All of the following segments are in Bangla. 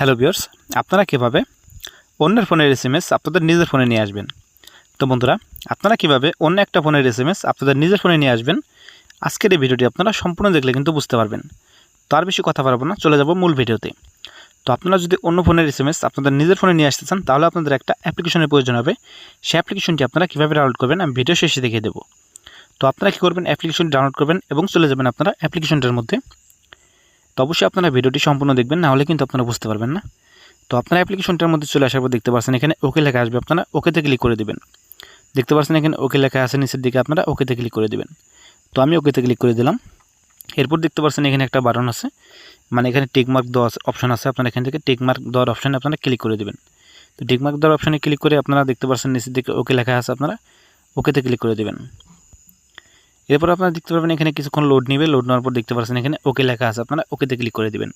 হ্যালো বিয়ার্স আপনারা কীভাবে অন্যের ফোনের এস এম এস আপনাদের নিজের ফোনে নিয়ে আসবেন? তো বন্ধুরা, আপনারা কীভাবে অন্য একটা ফোনের এস এম এস আপনাদের নিজের ফোনে নিয়ে আসবেন? আজকের এই ভিডিওটি আপনারা সম্পূর্ণ দেখলে কিন্তু বুঝতে পারবেন। তো আর বেশি কথা বাড়াবো না, চলে যাব মূল ভিডিওতে। তো আপনারা যদি অন্য ফোনের এস এম এস আপনাদের নিজের ফোনে নিয়ে আসতে চান, তাহলে আপনাদের একটা অ্যাপ্লিকেশনের প্রয়োজন হবে। সেই অ্যাপ্লিকেশনটি আপনারা কীভাবে ডাউনলোড করবেন, আমি ভিডিও শেষে দেখিয়ে দেবো। তো আপনারা কী করবেন, অ্যাপ্লিকেশনটি ডাউনলোড করবেন এবং চলে যাবেন আপনারা অ্যাপ্লিকেশনটার মধ্যে। তো অবশ্যই আপনারা ভিডিওটি সম্পূর্ণ দেখবেন, না হলে কিন্তু আপনারা বুঝতে পারবেন না। তো আপনারা অ্যাপ্লিকেশনটার মধ্যে চলে আসার পর দেখতে পাচ্ছেন, এখানে ওকে লেখা আসবে। আপনারা ওকেতে ক্লিক করে দেবেন। দেখতে পাচ্ছেন এখানে ওকে লেখা আছে, নিচের দিকে আপনারা ওকেতে ক্লিক করে দেবেন। তো আমি ওকেতে ক্লিক করে দিলাম। এরপর দেখতে পাচ্ছেন এখানে একটা বাটন আছে। মানে এখানে টিকমার্ক দেওয়া অপশন আছে। আপনারা এখান থেকে টিকমার্ক দেওয়ার অপশানে আপনারা ক্লিক করে দেবেন। তো টিকমার্ক দেওয়ার অপশানে ক্লিক করে আপনারা দেখতে পাচ্ছেন নিচের দিকে ওকে লেখা আছে, আপনারা ওকেতে ক্লিক করে দেবেন। এরপর আপনারা দেখতে পারবেন এখানে কিছুক্ষণ লোড নেবে লোড নেওয়ার পর দেখতে পাচ্ছেন এখানে ওকে লেখা আছে। আপনারা ওকেতে ক্লিক করে দেবেন।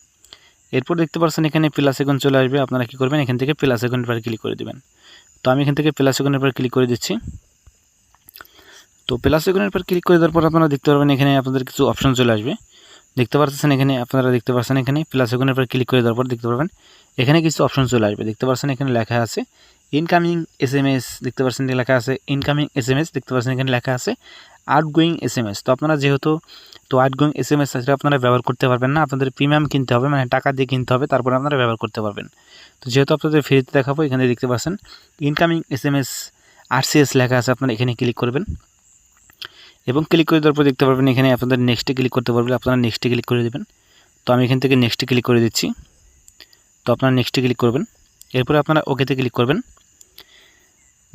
এরপর দেখতে পাচ্ছেন এখানে প্লাস এখন চলে আসবে। আপনারা কী করবেন? এখান থেকে প্লাস একনের পর ক্লিক করে দেবেন। তো আমি এখান থেকে প্লাস একনের পর ক্লিক করে দিচ্ছি। তো প্লাস একনের পর ক্লিক করে দেওয়ার পর আপনারা দেখতে পারবেন এখানে আপনাদের কিছু অপশন চলে আসবে। দেখতে পাচ্ছেন এখানে, আপনারা দেখতে পাচ্ছেন এখানে প্লাস একনের পর ক্লিক করে দেওয়ার পর দেখতে পারবেন এখানে কিছু অপশন চলে আসবে। দেখতে পাচ্ছেন এখানে লেখা আছে ইনকামিং এস এম এস দেখতে পাচ্ছেন লেখা আছে ইনকামিং এস এম এস দেখতে পাচ্ছেন এখানে লেখা আছে আউটগোয়িং এস এম এস তো আপনারা যেহেতু, তো আউটগোয়িং এস এম এস সেটা আপনারা ব্যবহার করতে পারবেন না, আপনাদের প্রিমিয়াম কিনতে হবে মানে টাকা দিয়ে কিনতে হবে, তারপরে আপনারা ব্যবহার করতে পারবেন। তো যেহেতু আপনাদের ফ্রিতে দেখাবো, এখানে দেখতে পাচ্ছেন incoming S M S RCS লেখা আছে, আপনারা এখানে ক্লিক করবেন। এবং ক্লিক করে দেওয়ার পর দেখতে পারবেন, এখানে আপনাদের নেক্সটে ক্লিক করতে পারবেন, আপনারা নেক্সটে ক্লিক করে দেবেন। তো আমি এখান থেকে নেক্সটে ক্লিক করে দিচ্ছি। তো আপনারা নেক্সটে ক্লিক করবেন। এরপরে আপনারা ওকেতে ক্লিক করবেন।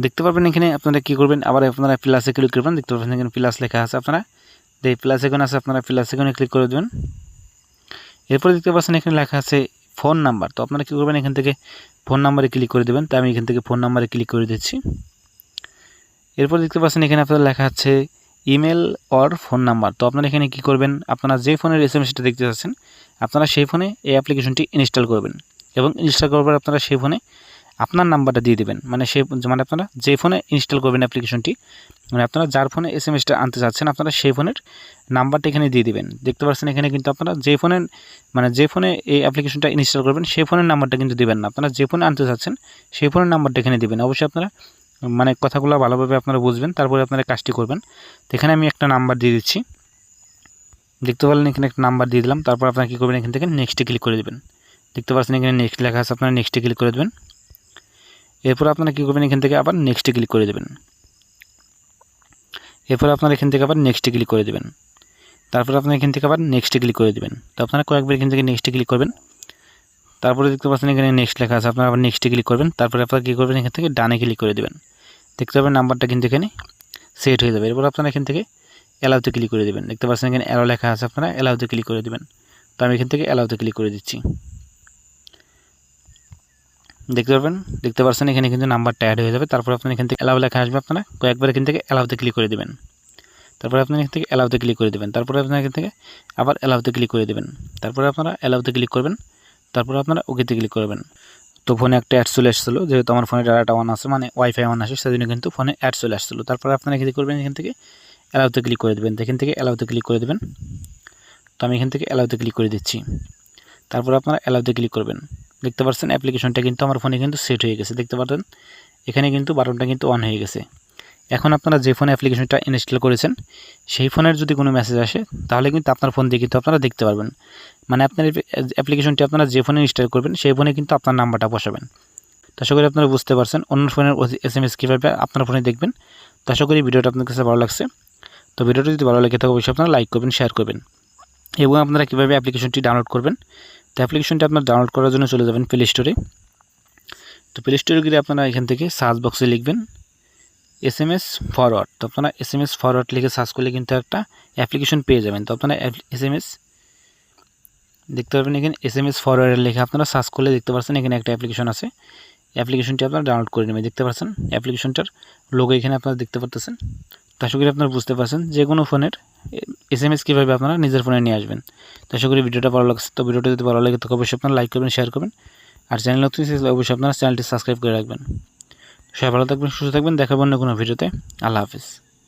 দেখতে পারবেন এখানে আপনারা কী করবেন? আবার আপনারা প্লাসে ক্লিক করবেন। দেখতে পারবেন এখানে প্লাস লেখা আছে আপনারা। যে প্লাস এখন আছে, আপনারা প্লাস এখানে ক্লিক করে দেবেন। এরপরে দেখতে পাচ্ছেন এখানে লেখা আছে ফোন নাম্বার তো আপনারা কী করবেন? এখান থেকে ফোন নাম্বারে ক্লিক করে দেবেন। তো আমি এখান থেকে ফোন নাম্বারে ক্লিক করে দিচ্ছি। এরপর দেখতে পাচ্ছেন এখানে আপনার লেখা আছে ইমেল অর ফোন নাম্বার তো আপনারা এখানে কী করবেন? আপনারা যে ফোনের এস এম এসটা দেখতে চাচ্ছেন, আপনারা সেই ফোনে এই অ্যাপ্লিকেশনটি ইনস্টল করবেন। এবং ইনস্টল করার পর আপনারা সেই ফোনে আপনার নাম্বারটা দিয়ে দেবেন। মানে সে মানে আপনারা যে ফোনে ইনস্টল করবেন অ্যাপ্লিকেশনটি মানে আপনারা যার ফোনে এস আনতে চাচ্ছেন, আপনারা সেই ফোনের নাম্বারটা এখানে দিয়ে দেবেন। দেখতে পাচ্ছেন এখানে কিন্তু আপনারা যে ফোনের মানে যে ফোনে এই অ্যাপ্লিকেশনটা ইনস্টল করবেন, সেই ফোনের নাম্বারটা কিন্তু দেবেন না। আপনারা যে ফোনে আনতে চাচ্ছেন, সেই ফোনের নাম্বারটা এখানে দেবেন। অবশ্যই আপনারা মানে কথাগুলো ভালোভাবে আপনারা বুঝবেন, তারপরে আপনারা কাজটি করবেন। এখানে আমি একটা নাম্বার দিয়ে দিচ্ছি। দেখতে পারলেন এখানে একটা নাম্বার দিয়ে দিলাম। তারপর আপনারা কী করবেন এখান থেকে নেক্সটে ক্লিক করে দেবেন। দেখতে পাচ্ছেন এখানে নেক্সট লেখা আছে, আপনারা নেক্সটে ক্লিক করে দেবেন। এরপর আপনারা কী করবেন, এখান থেকে আবার নেক্সটে ক্লিক করে দেবেন। এরপর আপনারা এখান থেকে আবার নেক্সটে ক্লিক করে দেবেন। তারপর আপনারা এখান থেকে আবার নেক্সটে ক্লিক করে দেবেন। তো আপনারা কয়েকবার এখান থেকে নেক্সটে ক্লিক করবেন। তারপরে দেখতে পাচ্ছেন এখানে নেক্সট লেখা আছে, আপনারা আবার নেক্সটে ক্লিক করবেন। তারপরে আপনারা কী করবেন, এখান থেকে ডানে ক্লিক করে দেবেন। দেখতে পাবেন নাম্বারটা কিন্তু এখানে সেট হয়ে যাবে। এরপর আপনারা এখান থেকে অ্যালাউতে ক্লিক করে দেবেন। দেখতে পাচ্ছেন এখানে অ্যালাউ লেখা আছে, আপনারা অ্যালাউতে ক্লিক করে দেবেন। তো আমি এখান থেকে অ্যালাউতে ক্লিক করে দিচ্ছি। দেখতে পারবেন। দেখতে পাচ্ছেন এখানে কিন্তু নাম্বারটা অ্যাড হয়ে যাবে। তারপর আপনার এখান থেকে অ্যালাউ লেখা আসবে আপনারা। কয়েকবার এখান থেকে অ্যালাউতে ক্লিক করে দেবেন। তারপরে আপনার এখান থেকে অ্যালাউতে ক্লিক করে দেবেন। তারপরে আপনার এখান থেকে আবার অ্যালাউতে ক্লিক করে দেবেন। তারপরে আপনারা অ্যালাউতে ক্লিক করবেন। তারপরে আপনারা ওকেতে ক্লিক করবেন। তো ফোনে একটা অ্যাড চলে আসছিল, যেহেতু আমার ফোনে ডাটা অন আছে মানে ওয়াইফাই অন আসে সেজন্য কিন্তু ফোনে অ্যাড চলে আসছিল। তারপরে আপনারা কী করবেন, এখান থেকে অ্যালাউতে ক্লিক করে দেবেন। এখান থেকে অ্যালাউতে ক্লিক করে দেবেন। তো আমি এখান থেকে অ্যালাউতে ক্লিক করে দিচ্ছি। তারপর আপনারা অ্যালাউতে ক্লিক করবেন। দেখতে পাচ্ছেন অ্যাপ্লিকেশনটা কিন্তু আমার ফোনে কিন্তু সেট হয়ে গেছে, দেখতে পাচ্ছেন এখানে কিন্তু বাটনটা কিন্তু অন হয়ে গেছে। এখন আপনারা যে ফোনে অ্যাপ্লিকেশনটা ইনস্টল করেছেন, সেই ফোনের যদি কোনো মেসেজ আসে, তাহলে কিন্তু আপনার ফোন দিয়ে কিন্তু আপনারা দেখতে পারবেন। মানে আপনার অ্যাপ্লিকেশনটি আপনারা যে ফোনে ইনস্টল করবেন, সেই ফোনে কিন্তু আপনার নাম্বারটা বসাবেন। তো আশা করি আপনারা বুঝতে পারছেন, অন্য ফোনের এস এম এস কীভাবে আপনার ফোনে দেখবেন। তো আশা করি ভিডিওটা আপনার কাছে ভালো লাগছে। তো ভিডিওটা যদি ভালো লাগে থাকে অবশ্যই আপনারা লাইক করবেন শেয়ার করবেন। এবং আপনারা কীভাবে অ্যাপ্লিকেশনটি ডাউনলোড করবেন? তো অ্যাপ্লিকেশনটি আপনার ডাউনলোড করার জন্য চলে যাবেন প্লে স্টোরে তো প্লে স্টোরে গিয়ে আপনারা এখান থেকে সার্চ বক্সে লিখবেন এস এম এস ফরওয়ার্ড তো আপনারা এস এম এস ফরওয়ার্ড লিখে সার্চ করলে কিন্তু একটা অ্যাপ্লিকেশন পেয়ে যাবেন। তো আপনারা এস এম এস দেখতে পারবেন এখানে এস এম এস ফরওয়ার্ডের লিখে। আপনারা সার্চ করলে দেখতে পাচ্ছেন এখানে একটা অ্যাপ্লিকেশন আছে। অ্যাপ্লিকেশনটি আপনারা ডাউনলোড করে নেবেন। দেখতে পাচ্ছেন অ্যাপ্লিকেশনটার লোগো এখানে আপনারা দেখতে পাচ্ছেন তো আশা করি আপনারা বুঝতে পারছেন। যে কোনো ফোনের এস এম এস কীভাবে আপনারা নিজের ফোনে নিয়ে আসবেন? তো আশা করি ভিডিওটা ভালো লাগছে। তো ভিডিওটা যদি ভালো লাগে তো অবশ্যই আপনারা লাইক করবেন শেয়ার করবেন। আর চ্যানেল নতুন অবশ্যই আপনারা চ্যানেলটি সাবস্ক্রাইব করে রাখবেন। সবাই ভালো থাকবেন, সুস্থ থাকবেন। দেখাবেন না কোনো ভিডিওতে। আল্লাহ হাফিজ।